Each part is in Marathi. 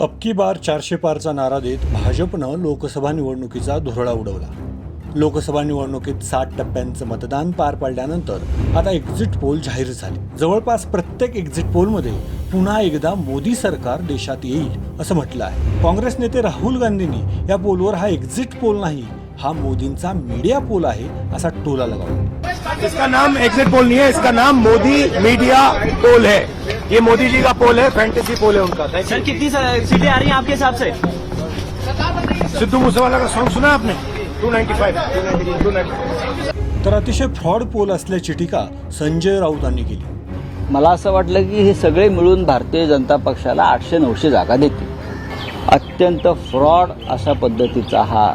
अबकी बार चारशे पारचा नारा देत भाजपनं लोकसभा निवडणुकीचा धुरळा उडवला. लोकसभा निवडणुकीत साठ टप्प्यांचं मतदान पार पाडल्यानंतर आता एक्झिट पोल जाहीर झाले. जवळपास प्रत्येक एक्झिट पोलमध्ये पुन्हा एकदा मोदी सरकार देशात येईल असं म्हटलं आहे. काँग्रेस नेते राहुल गांधींनी या पोलवर हा एक्झिट पोल नाही हा मोदींचा मीडिया पोल आहे असा टोला लगावला. इसका नाम एक्झिट पोल नहीं है इसका नाम मोदी मीडिया पोल है. ये मोदी जी का पोल है फैंटेसी पोल है उनका। सर कितनी सीटें आ रही हैं आपके हिसाब से. सिद्धू मूसेवाला का सॉन्ग सुना आपने? 295 295 तर अतिशय फ्रॉड पोल असल्याची टीका संजय राऊतांनी केली. मला असं वाटलं की हे सगळे मिळून भारतीय जनता पक्षाला आठशे नऊशे जागा देतील. अत्यंत फ्रॉड अशा पद्धतीचा हा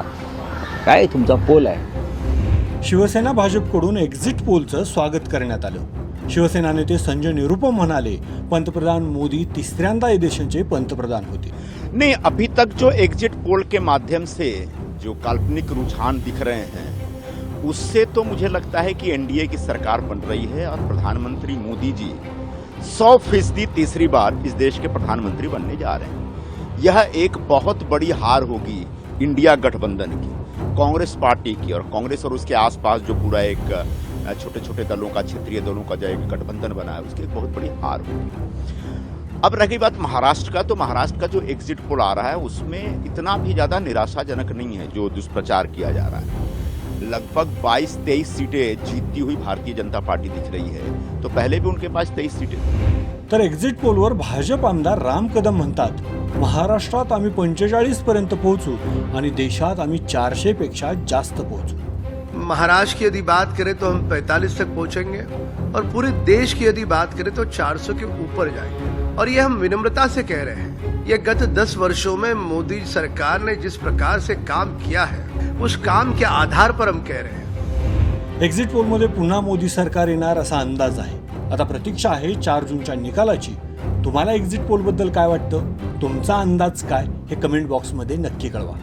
काय तुमचा पोल आहे? शिवसेना भाजपकडून एक्झिट पोलचं स्वागत करण्यात आलं. शिवसेना नेते संजय निरुपम म्हणाले पंतप्रधान मोदी तिसऱ्यांदा या देशाचे पंतप्रधान होते. नहीं अभी तक जो एग्जिट पोल के माध्यम से जो काल्पनिक रुझान दिख रहे हैं उससे तो मुझे लगता है कि एनडीए की सरकार बन रही है और प्रधानमंत्री मोदी जी सौ फीसदी तीसरी बार इस देश के प्रधानमंत्री बनने जा रहे हैं। यह एक बहुत बड़ी हार होगी इंडिया गठबंधन की कांग्रेस पार्टी की और कांग्रेस और उसके आसपास जो पूरा एक छोटे छोटे दलों का क्षेत्रीय दलों का जो एक गठबंधन बना है उसकी एक बहुत बड़ी हार होगी अब रही बात महाराष्ट्र का तो महाराष्ट्र का जो एग्जिट पोल आ रहा है उसमें इतना भी ज्यादा निराशाजनक नहीं है जो दुष्प्रचार किया जा रहा है। लगभग 22-23 सीटें जीतती हुई भारतीय जनता पार्टी दिख रही है तो पहले भी उनके पास 23 सीटें तर एक्झिट पोलवर भाजप आमदार राम कदम म्हणतात महाराष्ट्रात आम्ही पंचेचाळीस पर्यंत पोहोचू आणि देशात आम्ही चारशे पेक्षा जास्त पोहोचू. महाराष्ट्र की यदि बात करें तो हम 45 तक पहुंचेंगे और पूरे देश की यदि बात करें तो 400 के ऊपर जाएंगे। और ये हम विनम्रता से कह रहे हैं ये गत 10 वर्षों में मोदी सरकार ने जिस प्रकार से काम किया है उस काम के आधार पर हम कह रहे हैं। एक्झिट पोलमध्ये पुन्हा मोदी सरकार येणार असा अंदाज आहे. आता प्रतीक्षा आहे चार जूनच्या निकालाची. तुम्हाला एक्झिट पोलबद्दल काय वाटतं? तुमचा अंदाज काय? हे कमेंट बॉक्समध्ये नक्की कळवा.